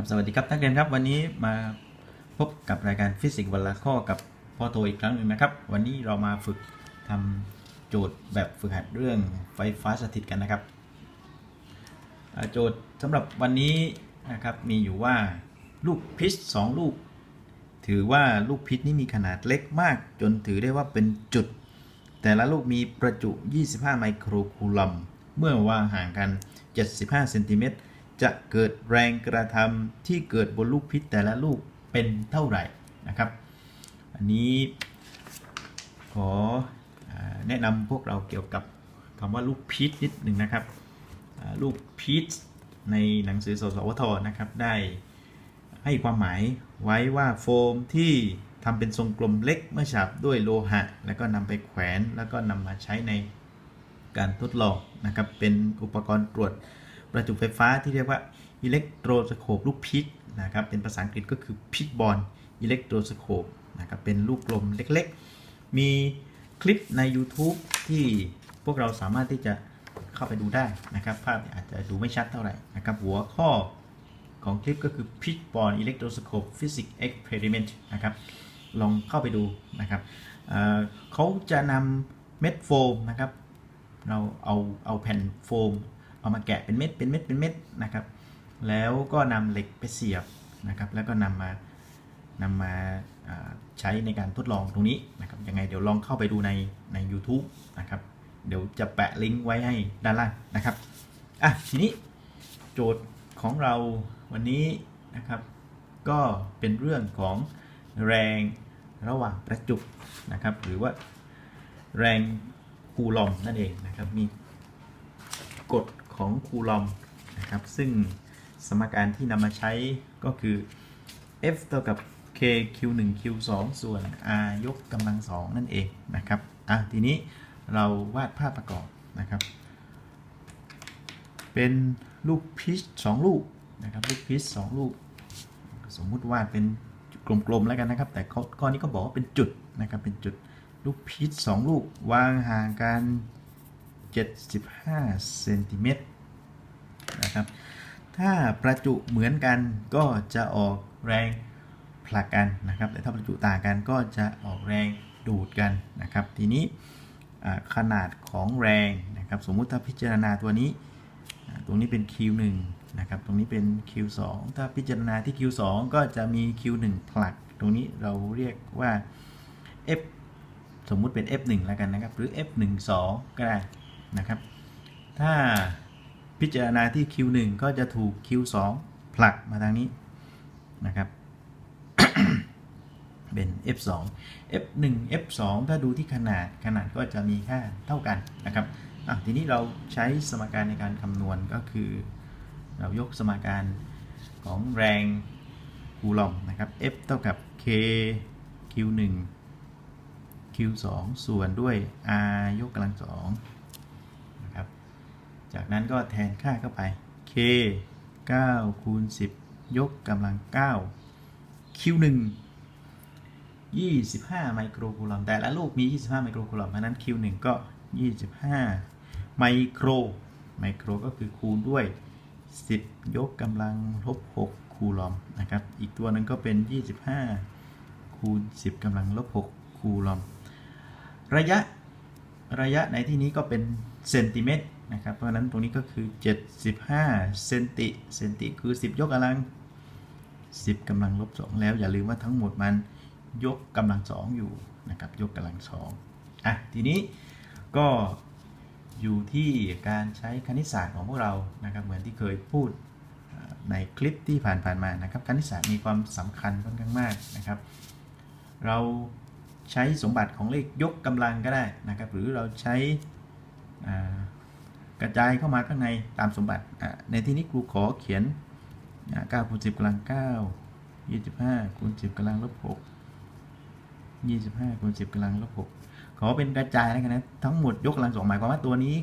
ครับสวัสดีครับนักเรียนครับวันนี้มาพบกับรายการฟิสิกส์วันละข้อกับพ่อโทอีกครั้งหนึ่งนะครับ วันนี้เรามาฝึกทำโจทย์แบบฝึกหัดเรื่องไฟฟ้าสถิตกันนะครับ โจทย์สำหรับวันนี้นะครับมีอยู่ว่าลูกพิชสองลูก ถือว่าลูกพิษนี้มีขนาดเล็กมาก จนถือได้ว่าเป็นจุด แต่ละลูกมีประจุ 25 ไมโครคูลอมเมื่อวางห่างกัน 75เซนติเมตร จะเกิดแรงกระทำที่เกิดบนลูกพิษแต่ละลูกเป็นเท่าไหร่นะครับ อันนี้ขอแนะนำพวกเราเกี่ยวกับคำว่าลูกพิษนิดหนึ่งนะครับลูกพิษในหนังสือสสวทนะครับ ได้ให้ความหมายไว้ว่าโฟมที่ทำเป็นทรงกลมเล็กเมื่อฉาบด้วยโลหะ แล้วก็นำไปแขวนแล้วก็นำมาใช้ในการทดลองนะครับ เป็นอุปกรณ์ตรวจ ประจุไฟฟ้าที่เรียกว่าอิเล็กโทรสโคปลูกพิษนะครับเป็นภาษาอังกฤษก็คือพิษบอลอิเล็กโทรสโคปนะครับเป็นลูกกลมเล็กๆ มีคลิปใน YouTube ที่พวกเราสามารถที่จะเข้าไปดูได้นะครับ ภาพอาจจะดูไม่ชัดเท่าไหร่นะครับ หัวข้อของคลิปก็คือ p i t b o r n Electroscope Physics Experiment นะครับ ลองเข้าไปดูนะครับเเขาจะนำเม็ดโฟมนะครับ เราเอาเอาแผ่นโฟม เอามาแกะเป็นเม็ดเป็นเม็ดเป็นเม็ดนะครับ แล้วก็นำเหล็กไปเสียบนะครับ แล้วก็นำมานำมาอ่าใช้ในการทดลองตรงนี้นะครับยังไงเดี๋ยวลองเข้าไปดูในใน u t u b e นะครับ เดี๋ยวจะแปะลิงก์ไว้ให้ด้านล่างนะครับอะทีนี้โจทย์ของเราวันนี้นะครับ ก็เป็นเรื่องของแรงระหว่างประจุนะครับ หรือว่าแรงคูลอมนั่นเองนะครับ มีกฎ ของคูลอมนะครับซึ่งสมการที่นำมาใช้ก็คือ F เท่ากับ K Q 1 Q 2ส่วน R ยกกำลังสองนั่นเองนะครับอะทีนี้เราวาดภาพประกอบนะครับ เป็นลูกพีชสองลูกนะครับลูกพีชสองลูก สมมุติว่าเป็นกลมๆแล้วกันนะครับ แต่ข้อนี้ก็บอกว่าเป็นจุดนะครับเป็นจุดลูกพีชสองลูกวางห่างกัน 75เซนติเมตร นะครับ ถ้าประจุเหมือนกันก็จะออกแรงผลักกันนะครับ แต่ถ้าประจุต่างกันก็จะออกแรงดูดกันนะครับ ทีนี้ขนาดของแรงนะครับ สมมุติถ้าพิจารณาตัวนี้ ตรงนี้เป็น Q1 นะครับ ตรงนี้เป็น Q2 ถ้าพิจารณาที่ Q2 ก็จะมี Q1 ผลัก ตรงนี้เราเรียกว่า F สมมุติเป็น F1 แล้วกันนะครับ หรือ F12 ก็ได้นะครับ ถ้า พิจารณาที่ Q1 ก็จะถูก Q2 ผลักมาทางนี้นะครับ เป็น F2 F1 F2 ถ้าดูที่ขนาดขนาดก็จะมีค่าเท่ากันนะครับอะทีนี้เราใช้สมการในการคำนวณก็คือ เรายกสมการของแรงคูลอมนะครับ F เท่ากับ K Q1 Q2 ส่วนด้วย R ยกกำลังสอง จากนั้นก็แทนค่าเข้าไป K 9คูณ10 ยกกำลัง 9 Q1 25 ไมโครคูลอมแต่ละลูกมี 25 ไมโครคูลอมเพราะนั้น Q1 ก็ 25 ไมโคร ไมโครก็คือคูณด้วย 10 ยกกำลังลบ 6 คูลอมนะครับ อีกตัวหนึงก็เป็น 25 คูณ 10กำลังลบ 6 คูลอม ระยะ ระยะในที่นี้ก็เป็นเซนติเมตร นะครับ เพราะฉะนั้นตรงนี้ก็คือ 75 เซนติ เซนติคือ 10 ยกกำลัง 10กำลังลบ 2 แล้วอย่าลืมว่าทั้งหมดมันยกกำลังสองอยู่นะครับ ยกกำลังสองอะ ทีนี้ก็อยู่ที่การใช้คณิตศาสตร์ของพวกเรานะครับ เหมือนที่เคยพูดในคลิปที่ผ่านๆมานะครับ คณิตศาสตร์มีความสำคัญค่อนข้างมากนะครับ เราใช้สมบัติของเลขยกกำลังก็ได้นะครับ หรือเราใช้ กระจายเข้ามาข้างในตามสมบัติในที่นี้ครูขอเขียน9คูณ10กำลัง9 25คูณ10กำลังลบ6 25คูณ10กำลังลบ6ขอเป็นกระจายแล้วกันนะทั้งหมดยกกำลังสองหมายความว่าตัวนี้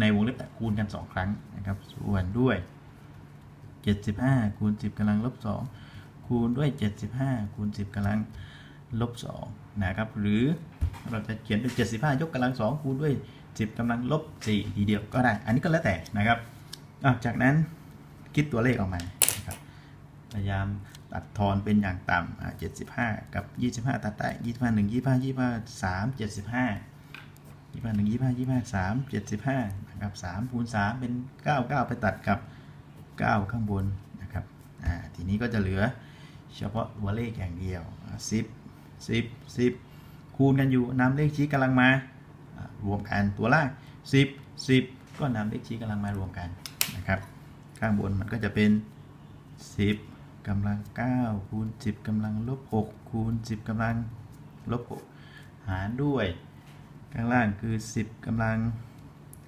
ในวงเล็บแต่คูณกัน 2 ครั้งนะครับ ส่วนด้วย 75คูณ10กำลังลบ2คูณด้วย 75คูณ10กำลังลบ2นะครับ หรือเราจะเขียนเป็น75 ยกกำลัง2คูณด้วย 10กำลังลบ4ทีเดียวก็ได้ อันนี้ก็แล้วแต่นะครับจากนั้นคิดตัวเลขออกมานะครับพยายามตัดทอนเป็นอย่างต่ำ75 กับ 25 ตัดได้ 25 1 25 25 3 75 25 1 25 25 3 75นะครับ3คูณ3เป็น 9 9 ไปตัดกับ 9 ข้างบนนะครับทีนี้ก็จะเหลือเฉพาะตัวเลขอย่างเดียว 10 10 10 คูณกันอยู่นำเลขชี้กำลังมา รวมกันตัวล่าง 10 10 ก็นำเลขชี้กำลังมารวมกันนะครับ ข้างบนมันก็จะเป็น 10กำลัง9คูณ10กำลังลบ6คูณ10กำลังลบ6หารด้วย ข้างล่างคือ 10กำลัง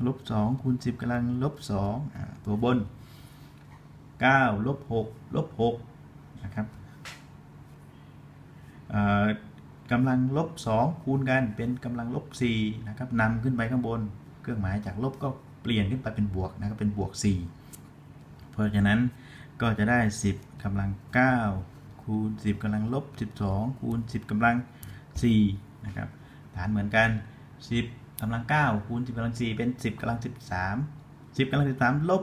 ลบ2คูณ10กำลังลบ2อ่าตัวบน9ลบ6ลบ6นะครับอ่อ กำลังลบ 2 คูณกันเป็นกำลังลบ4นะครับนำขึ้นไปข้างบน เครื่องหมายจากลบก็เปลี่ยนขึ้นไปเป็นบวกนะครับเป็นบวก 4 เพราะฉะนั้นก็จะได้ 10กำลัง 9 คูณ 10กำลังลบ 12 คูณ 10กำลัง4นะครับฐานเหมือนกัน 10กำลัง 9 คูณ 10กำลัง 4 เป็น 10กำลัง 13 10กำลัง13ลบ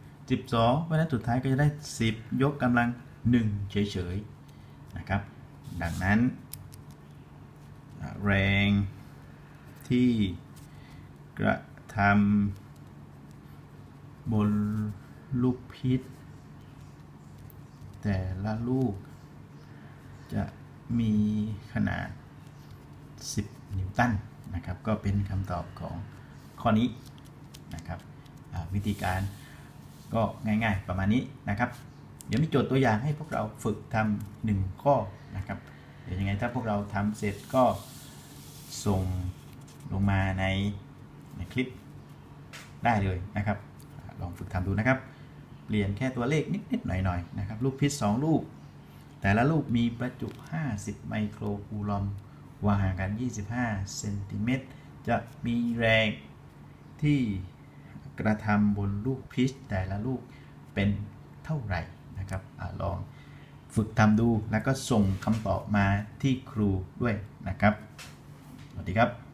12 เพราะฉะนั้นสุดท้ายก็จะได้ 10 ยกกำลัง 1 เฉยๆนะครับ ดังนั้น แรงที่กระทำบนลูกพิษ แต่ละลูก จะมีขนาด 10 นิวตันนะครับ ก็เป็นคำตอบของข้อนี้นะครับวิธีการก็ง่ายๆประมาณนี้นะครับ เดี๋ยวมีโจทย์ตัวอย่างให้พวกเราฝึกทำหนึ่งข้อนะครับ เดี๋ยวยังไงถ้าพวกเราทำเสร็จก็ ส่งลงมาในในคลิปได้เลยนะครับ ลองฝึกทำดูนะครับ เปลี่ยนแค่ตัวเลขนิด ๆ หน่อย ๆ นะครับ ลูกพิษ 2 ลูก แต่ละลูกมีประจุ 50 ไมโครคูลอมวางห่างกัน 25 เซนติเมตร จะมีแรงที่กระทำบนลูกพิษแต่ละลูกเป็นเท่าไหร่นะครับอลองฝึกทำดูแล้วก็ส่งคำตอบมาที่ครูด้วยนะครับ สวัสดีครับ